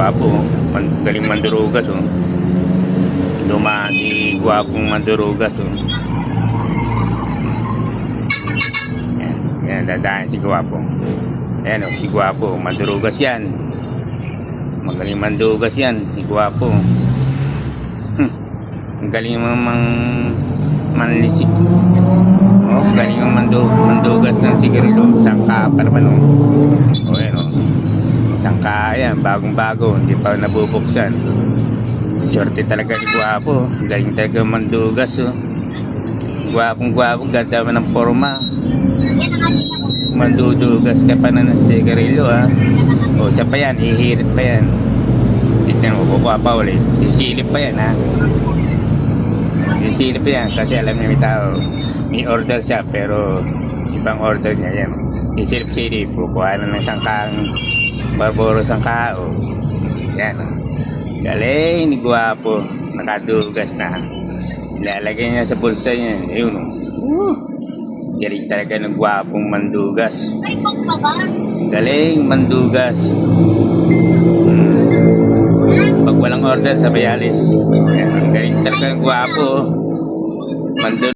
Gwapo. Man, galing mandurugas, oh. Dumaan si Gwapong mandurugas, oh. Yan, yan, dadaan si Gwapo. Ayan, oh, si Gwapo. Mandurugas yan. Magaling mandugas yan, si Gwapo. Hmm. Ang galing mang manlisik. Oh, galing mo mandu mandugas ng sigarilyo. Sangka pa naman, oh. O, ayan, yan, bagong-bago. Hindi pa nabubuksan. Shorty talaga ni Gwapo. Galing talaga mandugas, oh. Gwapong gwapo, ganda mo ng forma. Mandudugas ka pa na ng sigarilyo, ha. O, siya pa yan, hihirit pa yan. Tignan mo, kukuha pa ulit. Sisilip pa yan, ha. Sisilip pa yan, kasi alam niya may tao. May order siya, pero ibang order niya yan. Sisilip-silip, kukuha na ng sangkang barboro sangkao. Yan, o. Galing ni Gwapo. Nakadugas na. Ilalagay niya sa bulsa niya. Ayun, o. Woo! Galing talaga ng gwapong mandugas. Galing mandugas. Hmm. Pag walang order sa. Ayan, ang galing talaga ng gwapo. Mandu